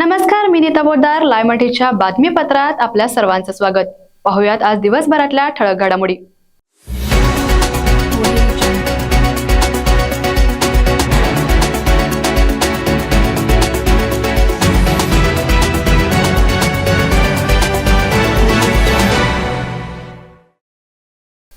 नमस्कार मी नीता पोद्दार लायमटीच्या बातमीपत्रात आपल्या सर्वांचं स्वागत. पाहुयात आज दिवसभरातल्या ठळक घडामोडी.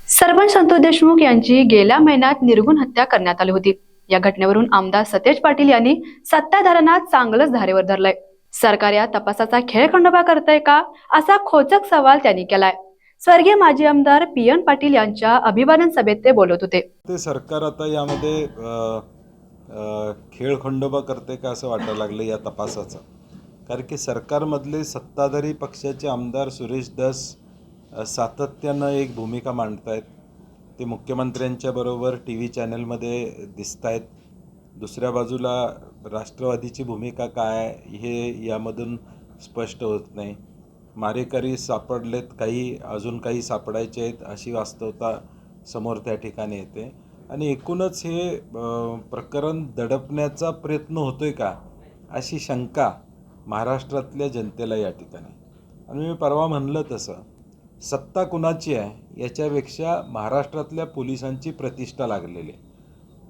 सरपंच संतोष देशमुख यांची गेल्या महिन्यात निर्गुण हत्या करण्यात आली होती. या घटनेवरून आमदार सतेज पाटील यांनी सत्ताधाऱ्यांना चांगलंच धारेवर धरलंय. सरकार या तपासाचा खेळ खंडोबा करतय का? असा खोचक सवाल त्यांनी केलाय. स्वर्गीय माजी आमदार पी एन पाटील यांच्या अभिवादन सभेत ते बोलत होते. ते सरकार आता यामध्ये खेळ खंडोबा करते का असं वाटायला लागलं या तपासाचं? कारण की सरकारमधले सत्ताधारी पक्षाचे आमदार सुरेश दस सातत्यानं एक भूमिका मांडत आहेत ते मुख्यमंत्र्यांच्या बरोबर टी व्ही चॅनलमध्ये दिसत आहेत दुसऱ्या बाजूला राष्ट्रवादीची भूमिका काय हे यामधून स्पष्ट होत नाही. मारेकरी सापडलेत काही अजून काही सापडायचे आहेत अशी वास्तवता समोर त्या ठिकाणी येते. आणि एकूणच हे प्रकरण दडपण्याचा प्रयत्न होतो आहे का अशी शंका महाराष्ट्रातल्या जनतेला या ठिकाणी. आणि मी परवा म्हणलं तसं सत्ता कुणाची आहे याच्यापेक्षा महाराष्ट्रातल्या पोलिसांची प्रतिष्ठा लागलेली आहे.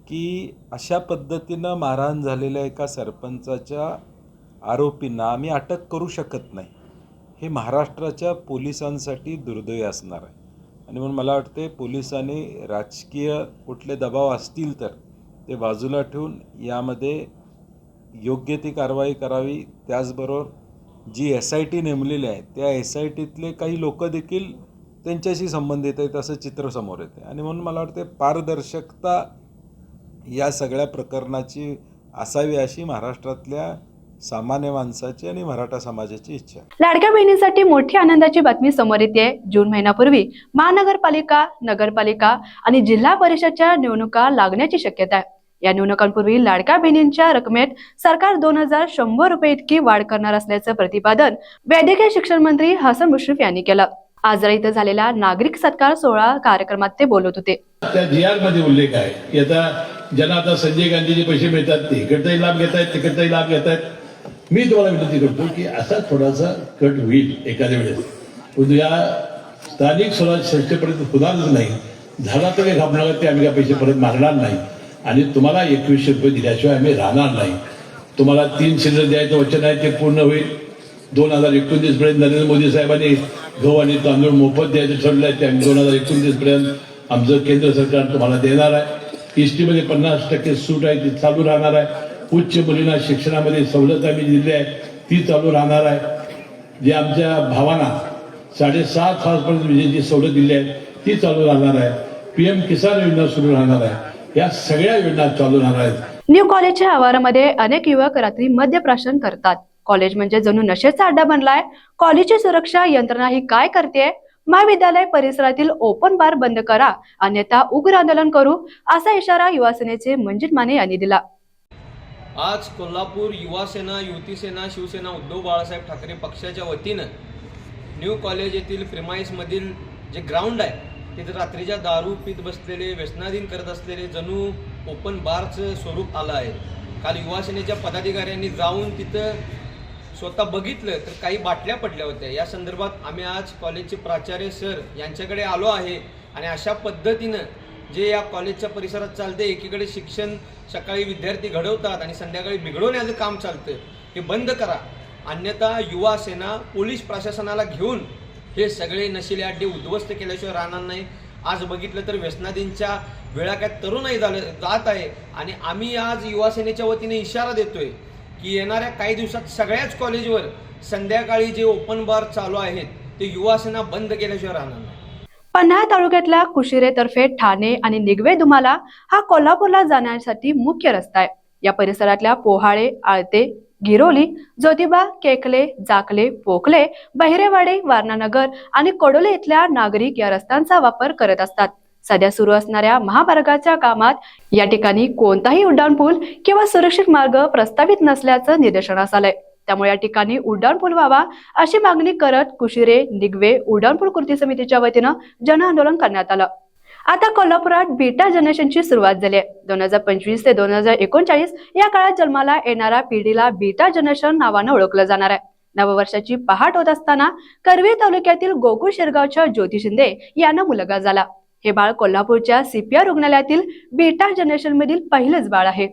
की अशा पद्धतीनं मारहाण झालेल्या एका सरपंचाच्या आरोपींना आम्ही अटक करू शकत नाही. हे महाराष्ट्राच्या पोलिसांसाठी दुर्दैवी असणार आहे. आणि म्हणून मला वाटते पोलिसांनी राजकीय कुठले दबाव असतील तर ते बाजूला ठेवून यामध्ये योग्य ती कारवाई करावी. त्याचबरोबर जी एस आय टी नेमलेली आहे त्या एस आय टीतले काही लोक देखील त्यांच्याशी संबंधित आहेत असं चित्र समोर येते आणि म्हणून मला वाटते पारदर्शकता या सगळ्या प्रकरणाची असावी अशी महाराष्ट्रातल्या सामान्य माणसाची आणि मराठा समाजाची इच्छा लाडक्या बहिणींसाठी मोठी आनंदाची बातमी समोर येते जून महिन्यापूर्वी महानगरपालिका नगरपालिका आणि जिल्हा परिषदच्या निवडणुका लागण्याची शक्यता आहे. या निवडणुकांपूर्वी लाडक्या बहिणींच्या रकमेत सरकार दोन हजार शंभर रुपये इतकी वाढ करणार असल्याचं प्रतिपादन वैद्यकीय शिक्षण मंत्री हसन मुश्रीफ यांनी केलं. आजरा इथं झालेल्या नागरिक सत्कार सोहळा कार्यक्रमात ते बोलत होते. मध्ये उल्लेख आहे. ज्यांना आता संजय गांधीचे पैसे मिळतात ते इकडचाही लाभ घेत आहेत तिकडचाही लाभ घेत आहेत मी तुम्हाला विनंती करतो की असा थोडासा कट होईल एखाद्या वेळेस. परंतु या स्थानिक स्वराज संस्थेपर्यंत होणारच नाही. झाला तर एक ते आम्ही काय पैसे परत मागणार नाही. आणि तुम्हाला एकवीसशे रुपये दिल्याशिवाय आम्ही राहणार नाही. तुम्हाला तीन सिलेंडर द्यायचं वचन आहे ते पूर्ण होईल. दोन हजार एकोणतीस पर्यंत नरेंद्र मोदी साहेबांनी गहू आणि तांदूळ मोफत द्यायचं ठरलं आहे ते आम्ही दोन हजार एकोणतीस पर्यंत आमचं केंद्र सरकार तुम्हाला देणार आहे. एसटीमध्ये पन्नास टक्के सूट आहे ती चालू राहणार आहे. उच्च मुलींना शिक्षणामध्ये सवलत आम्ही दिली आहे ती चालू राहणार आहे. जे आमच्या भावांना साडेसात हजारपर्यंत विजेची सवलत दिली आहे ती चालू राहणार आहे. पीएम किसान योजना सुरू राहणार आहे. या सगळ्या योजना चालू राहणार आहेत. न्यू कॉलेजच्या आवारामध्ये अनेक युवक रात्री मद्यप्राशन करतात. कॉलेज म्हणजे जणू नशेचा अड्डा बनलाय. कॉलेजची सुरक्षा यंत्रणा ही काय करते महाविद्यालय परिसरातील ओपन बार बंद करा. अन्यथा उग्र आंदोलन करू असा इशारा युवासेनेचे मंजित माने यांनी दिला. आज कोल्हापूर युवा सेना सेना शिवसेना उद्धव बाळासाहेब ठाकरे पक्षाच्या वतीनं न्यू कॉलेज येथील प्रिमाईसमधील जे ग्राउंड आहे तिथं रात्रीच्या दारू पीत बसलेले व्यसनाधीन करत असलेले जणू ओपन बारचं स्वरूप आलं आहे. काल युवासेनेच्या पदाधिकाऱ्यांनी जाऊन तिथं स्वतः बघितलं तर काही बाटल्या पडल्या होत्या. या संदर्भात आम्ही आज कॉलेजचे प्राचार्य सर यांच्याकडे आलो आहे आणि अशा पद्धतीनं जे या कॉलेजच्या परिसरात चालते एकीकडे शिक्षण सकाळी विद्यार्थी घडवतात आणि संध्याकाळी बिघडवण्याचं काम चालतं हे बंद करा. अन्यथा युवा सेना पोलीस प्रशासनाला घेऊन हे सगळे नशिले अड्डे उद्ध्वस्त केल्याशिवाय राहणार नाही. आज बघितलं तर व्यसनादींच्या वेळा काय तरुणही झालं जात आहे आणि आम्ही आज युवा सेनेच्या वतीने इशारा देतोय. की येणाऱ्या काही दिवसात सगळ्याच कॉलेजवर संध्याकाळी जे ओपन बार चालू आहेत ते युवासेना बंद केल्याशिवाय राहणार नाही. पन्हाळा तालुक्यातल्या कुशिरे तर्फे ठाणे आणि निगवे दुमाला हा कोल्हापूरला जाण्यासाठी मुख्य रस्ता आहे. या परिसरातल्या पोहाळे आळते गिरोली ज्योतिबा केकले जाकले पोकले बहिरेवाडे वारणानगर आणि कोडोले इथल्या नागरिक या रस्त्यांचा वापर करत असतात. सध्या सुरू असणाऱ्या महामार्गाच्या कामात या ठिकाणी कोणताही उड्डाणपूल किंवा सुरक्षित मार्ग प्रस्तावित नसल्याचं निदर्शनास आलंय. त्यामुळे या ठिकाणी उड्डाणपूल व्हावा अशी मागणी करत कुशिरे निगवे उड्डाणपूल कृती समितीच्या वतीनं जनआंदोलन करण्यात आलं. आता कोल्हापुरात बीटा जनरेशनची सुरुवात झाली आहे. दोन हजार पंचवीस ते दोन हजार एकोणचाळीस या काळात जन्माला येणाऱ्या पिढीला बीटा जनरेशन नावानं ओळखलं जाणार आहे. नववर्षाची पहाट होत असताना करवी तालुक्यातील गोकुळ शिरगावच्या ज्योती शिंदे यांना मुलगा झाला. हे बाळ कोल्हापूरच्या सीपीआर रुग्णालयातील बीटा जनरेशन मधील पहिलेच बाळ आहे.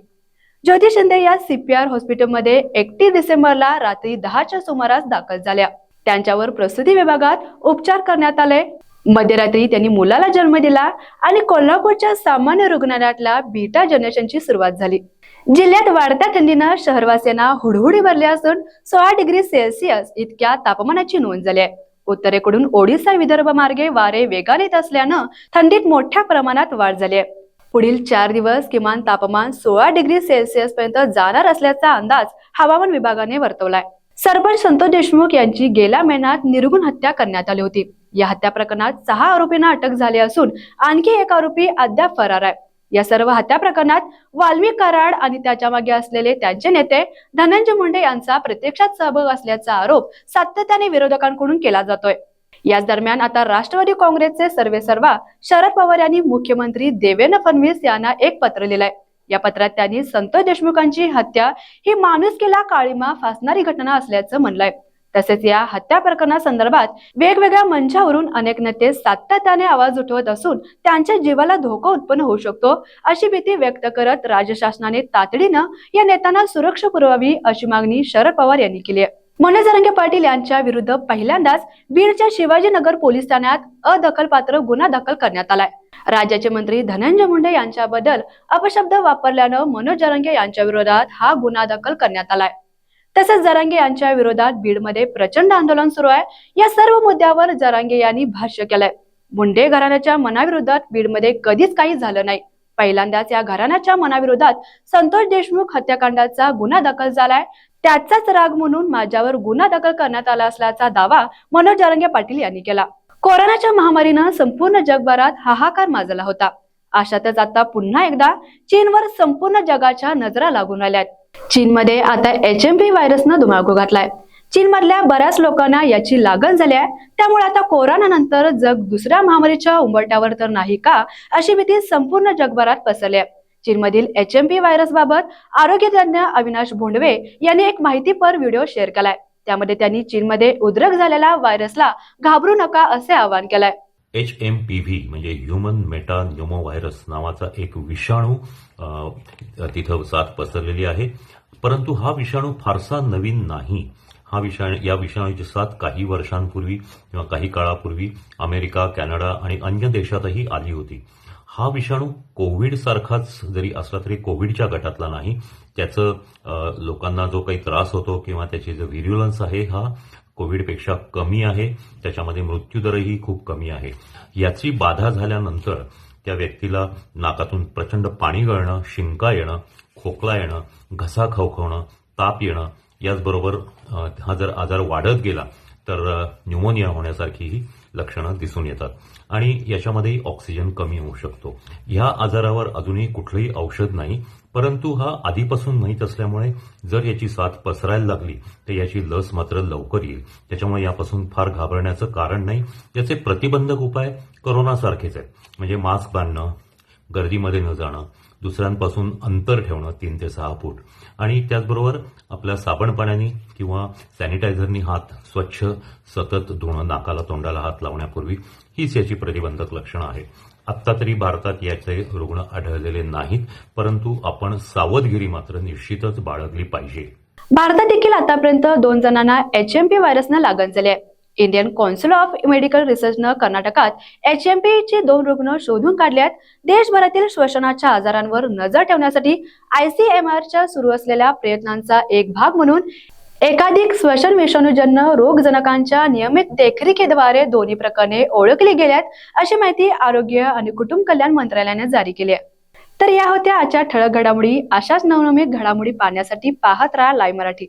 ज्योती शिंदे या सीपीआर हॉस्पिटलमध्ये एकतीस डिसेंबरला रात्री दहाच्या सुमारास दाखल झाल्या. त्यांच्यावर प्रसूती विभागात उपचार करण्यात आले. मध्यरात्री त्यांनी मुलाला जन्म दिला आणि कोल्हापूरच्या सामान्य रुग्णालयातला बीटा जनरेशनची सुरुवात झाली. जिल्ह्यात वाढत्या थंडीनं शहरवासियांना हुडहुडी भरली असून सोळा डिग्री सेल्सिअस इतक्या तापमानाची नोंद झाली आहे. उत्तरेकडून ओडिसा विदर्भ मार्गे वारे वेगाने येत असल्यानं थंडीत मोठ्या प्रमाणात वाढ झाली आहे. पुढील चार दिवस किमान तापमान सोळा डिग्री सेल्सिअस पर्यंत जाणार असल्याचा अंदाज हवामान विभागाने वर्तवलाय. सरपंच संतोष देशमुख यांची गेल्या महिन्यात निर्गुण हत्या करण्यात आली होती. या हत्या प्रकरणात सहा आरोपींना अटक झाली असून आणखी एक आरोपी अद्याप फरार आहे. या सर्व हत्या प्रकरणात वाल्मी कराड आणि त्याच्यामागे असलेले त्यांचे नेते धनंजय मुंडे यांचा प्रत्यक्षात सहभाग असल्याचा आरोप सातत्याने विरोधकांकडून केला जातोय. याच दरम्यान आता राष्ट्रवादी काँग्रेसचे सर्वेसर्वा शरद पवार यांनी मुख्यमंत्री देवेंद्र फडणवीस यांना एक पत्र लिहिलंय. या पत्रात त्यांनी संतोष देशमुखांची हत्या ही माणुसकीला काळीमा फासणारी घटना असल्याचं म्हणलंय. तसेच या हत्या प्रकरणासंदर्भात वेगवेगळ्या मंचावरून अनेक नेते सातत्याने आवाज उठवत असून त्यांच्या जीवाला धोका उत्पन्न होऊ शकतो अशी भीती व्यक्त करत राज्य शासनाने तातडीनं या नेत्यांना सुरक्षा पुरवावी अशी मागणी शरद पवार यांनी केली आहे. मनोज पाटील यांच्या विरुद्ध पहिल्यांदाच बीडच्या शिवाजीनगर पोलीस ठाण्यात अदखलपात्र गुन्हा दाखल करण्यात आलाय. राज्याचे मंत्री धनंजय मुंडे यांच्याबद्दल अपशब्द वापरल्यानं मनोज जरांगे यांच्या विरोधात हा गुन्हा दाखल करण्यात आलाय. तसेच जरांगे यांच्या विरोधात बीडमध्ये प्रचंड आंदोलन सुरू आहे. या सर्व मुद्द्यावर जरांगे यांनी भाष्य केलंय. मुंडे घराण्याच्या मनाविरोधात बीडमध्ये कधीच काही झालं नाही. पहिल्यांदाच या घराण्याच्या मनाविरोधात संतोष देशमुख हत्याकांडाचा गुन्हा दाखल झालाय. त्याचाच राग म्हणून माझ्यावर गुन्हा दाखल करण्यात आला असल्याचा दावा मनोज जारंगे पाटील यांनी केला. कोरोनाच्या महामारीनं संपूर्ण जगभरात हाहाकार माजला होता. अशातच आता पुन्हा एकदा चीनवर संपूर्ण जगाच्या नजरा लागून आल्यात चीनमध्ये आता एच एम व्ही व्हायरसनं धुमाकूळ घातलाय. चीनमधल्या बऱ्याच लोकांना याची लागण झाली आहे त्यामुळे आता कोरोना नंतर जग दुसऱ्या महामारीच्या उंबरट्यावर तर नाही का अशी भीती संपूर्ण जगभरात पसरली आहे चीनमधील एच एम पी व्हायरस बाबत आरोग्य तज्ञ अविनाश भोंडवे यांनी एक माहितीपर व्हिडिओ शेअर केलाय. त्यामध्ये त्यांनी चीनमध्ये उद्रेक झालेल्या व्हायरसला घाबरू नका असे आवाहन केलंय. एच एम पी व्ही म्हणजे ह्युमन मेटा न्युमो व्हायरस नावाचा एक विषाणू तिथं साथ पसरलेली आहे. परंतु हा विषाणू फारसा नवीन नाही. हा विषाणू या विषाणूची साथ काही वर्षांपूर्वी किंवा काही काळापूर्वी अमेरिका कॅनडा आणि अन्य देशातही आली होती. हा विषाणू कोविड सारखाच जरी असला तरी कोविडच्या गटातला नाही. त्याचं लोकांना जो काही त्रास होतो किंवा त्याची जो व्हिर्युलन्स आहे हा कोविडपेक्षा कमी आहे त्याच्यामध्ये मृत्यूदरही खूप कमी आहे. याची बाधा झाल्यानंतर त्या व्यक्तीला नाकातून प्रचंड पाणी गळणं शिंका येणं खोकला येणं घसा खवखवणं ताप येणं याचबरोबर हा जर आजार वाढत गेला तर न्यूमोनिया होण्यासारखी होण्यासारखीही लक्षणं दिसून येतात. आणि याच्यामध्ये ऑक्सिजन कमी होऊ शकतो. ह्या आजारावर अजूनही कुठलंही औषध नाही परंतु हा आधीपासून माहीत असल्यामुळे जर याची साथ पसरायला लागली तर याची लस मात्र लवकर येईल. त्याच्यामुळे यापासून फार घाबरण्याचं कारण नाही. याचे प्रतिबंधक उपाय कोरोनासारखेच आहेत. म्हणजे मास्क बांधणं गर्दीमध्ये न जाणं दुसऱ्यांपासून अंतर ठेवणं तीन ते सहा फूट. आणि त्याचबरोबर आपल्या साबण पाण्याने किंवा सॅनिटायझरनी हात स्वच्छ सतत धुणं नाकाला तोंडाला हात लावण्यापूर्वी हीच याची प्रतिबंधक लक्षणं आहेत. आत्ता तरी भारतात याचे रुग्ण आढळलेले नाहीत परंतु आपण सावधगिरी मात्र निश्चितच बाळगली पाहिजे. भारतात देखील आतापर्यंत दोन जणांना एच एम पी व्हायरसनं लागण झाली आहे. इंडियन कौन्सिल ऑफ मेडिकल रिसर्चनं कर्नाटकात एच एम चे दोन रुग्ण शोधून काढले आहेत देशभरातील श्वसनाच्या आजारांवर नजर ठेवण्यासाठी आयसीएमआरच्या सुरू असलेल्या प्रयत्नांचा एक भाग म्हणून एकाधिक श्वसन विषाणूजन्य रोगजनकांच्या नियमित देखरेखीद्वारे दोन्ही प्रकरणे ओळखली गेल्यात अशी माहिती आरोग्य आणि कुटुंब कल्याण मंत्रालयाने जारी केली आहे. तर या होत्या आजच्या ठळक घडामोडी. अशाच नवनवीन घडामोडी पाहण्यासाठी पाहत राहा लाईव्ह मराठी.